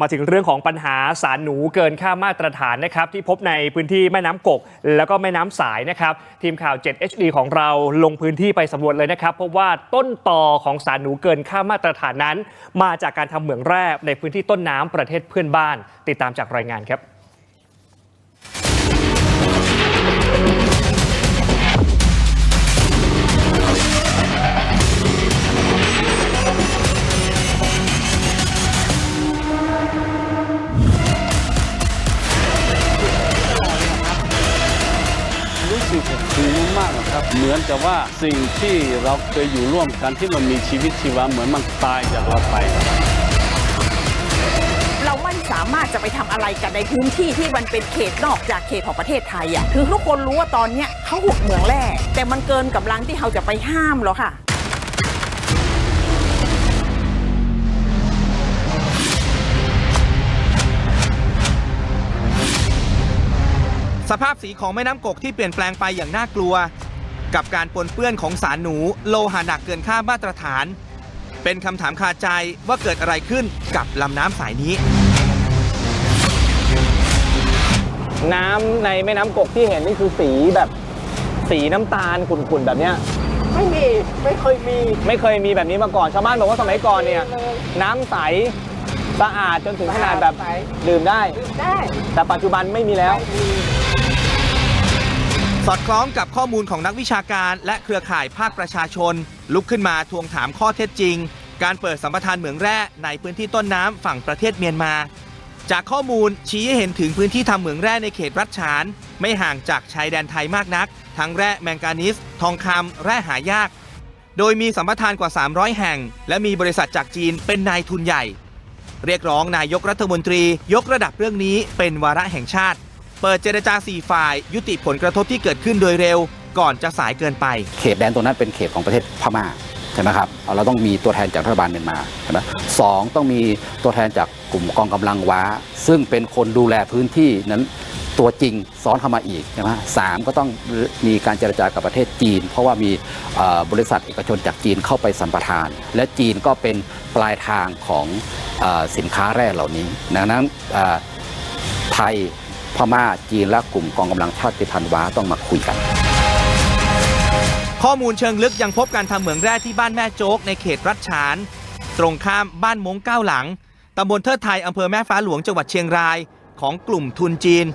มาถึงเรื่องของปัญหาสารหนูเกินค่ามาตรฐานนะครับที่พบในพื้นที่แม่น้ำกก แล้วก็แม่น้ำสายนะครับ ทีมข่าว 7 HD ของเราลงพื้นที่ไปสำรวจเลยนะครับ พบว่าต้นตอของสารหนูเกินค่ามาตรฐานนั้น มาจากการทำเหมืองแร่ในพื้นที่ต้นน้ำประเทศเพื่อนบ้าน ติดตามจากรายงานครับ เหมือนกับว่าสิ่งที่เราเคยอยู่ร่วมกันที่มันมีชีวิตชีวาเหมือนมันตายจากเราไป เราไม่สามารถจะไปทำอะไรกันในพื้นที่ที่มันเป็นเขตนอกจากเขตของประเทศไทยอะคือทุกคนรู้ว่าตอนเนี้ยเขาหุดเหมืองแร่แต่มันเกินกำลังที่เราจะไปห้ามแล้วค่ะ สภาพสีของแม่น้ำกกที่เปลี่ยนแปลงไปอย่างน่ากลัว กับการปนเปื้อนของสารหนูโลหะหนักเกินค่ามาตรฐาน เป็นคำถามคาใจว่าเกิดอะไรขึ้นกับลำน้ำสายนี้ น้ำในแม่น้ำกกที่เห็นนี่คือสีแบบสีน้ำตาลขุ่นๆแบบเนี้ยไม่มี ไม่เคยมีไม่เคยมีแบบนี้มาก่อนชาวบ้านบอกว่าสมัยก่อนเนี่ยน้ำใสสะอาดจนถึงขนาดแบบใสดื่มได้ ได้แต่ปัจจุบันไม่มีแล้ว สอดคล้องกับข้อมูลของนักวิชาการ และเครือข่ายภาคประชาชน ลุกขึ้นมาทวงถามข้อเท็จจริง การเปิดสัมปทานเหมืองแร่ในพื้นที่ต้นน้ำฝั่งประเทศเมียนมา จากข้อมูลชี้ให้เห็นถึงพื้นที่ทำเหมืองแร่ในเขตรัฐฉาน ไม่ห่างจากชายแดนไทยมากนัก ทั้งแร่แมงกานีสทองคำแร่หายาก โดยมีสัมปทานกว่า 300 แห่ง และมีบริษัทจากจีนเป็นนายทุนใหญ่ เรียกร้องนายกรัฐมนตรี ยกระดับเรื่องนี้เป็นวาระแห่งชาติ เปิดเจรจาสี่ฝ่าย ยุติผลกระทบที่เกิดขึ้นโดยเร็ว ก่อนจะสายเกินไป เขตแดนตรงนั้นเป็นเขตของประเทศพม่าใช่ไหมครับเราต้องมีตัวแทนจากรัฐบาลเมียนมาใช่ไหมสองต้องมีตัวแทนจากกลุ่มกองกำลังว้า ซึ่งเป็นคนดูแลพื้นที่นั้นตัวจริงซ้อนเข้ามาอีกใช่ไหมสามก็ต้องมีการเจรจากับประเทศจีน เพราะว่ามีบริษัทเอกชนจากจีนเข้าไปสัมปทาน และจีนก็เป็นปลายทางของอสินค้าแร่เหล่านี้ ดังนั้นไทย พม่าจีนและกลุ่มกองกำลังชาติพันธุ์ว้าต้องมาคุยกัน ข้อมูลเชิงลึกยังพบการทำเหมืองแร่ที่บ้านแม่โจ๊กในเขตรัฐฉาน ตรงข้ามบ้านมงเก้าหลังตำบลเทิดไทยอำเภอแม่ฟ้าหลวงจังหวัดเชียงรายของกลุ่มทุนจีน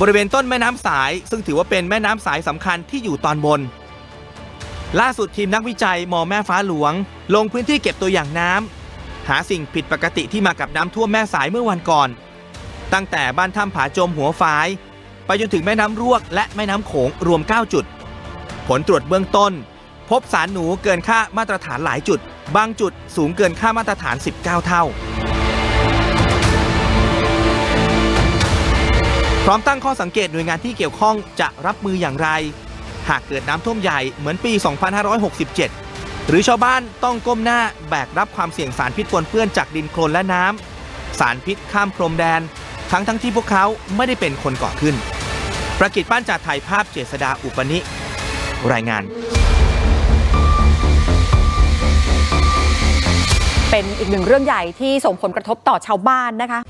บริเวณต้นแม่น้ำสาย ซึ่งถือว่าเป็นแม่น้ำสายสำคัญที่อยู่ตอนบน ล่าสุดทีมนักวิจัยมอแม่ฟ้าหลวง ลงพื้นที่เก็บตัวอย่างน้ำหาสิ่งผิดปกติที่มากับน้ำท่วมแม่สายเมื่อวันก่อน ตั้งแต่บ้านถ้ำผาจมหัวฝาย ไปจนถึงแม่น้ำรวกและแม่น้ำโขงรวม 9 จุด ผลตรวจเบื้องต้น พบสารหนูเกินค่ามาตรฐานหลายจุด บางจุดสูงเกินค่ามาตรฐาน 19 เท่า พร้อมตั้งข้อสังเกตหน่วยงานที่เกี่ยวข้องจะรับมืออย่างไร หากเกิดน้ำท่วมใหญ่เหมือนปี 2567หรือชาวบ้านต้องก้มหน้าแบกรับความเสี่ยงสารพิษปนเปื้อนจากดินโคลนและน้ำ สารพิษข้ามพรมแดน ทั้งทั้งที่พวกเขาไม่ได้เป็นคนก่อขึ้น ประกิจป้านจากถ่ายภาพเจษดาอุปนิ รายงานเป็นอีกหนึ่งเรื่องใหญ่ที่ส่งผลกระทบต่อชาวบ้านนะคะ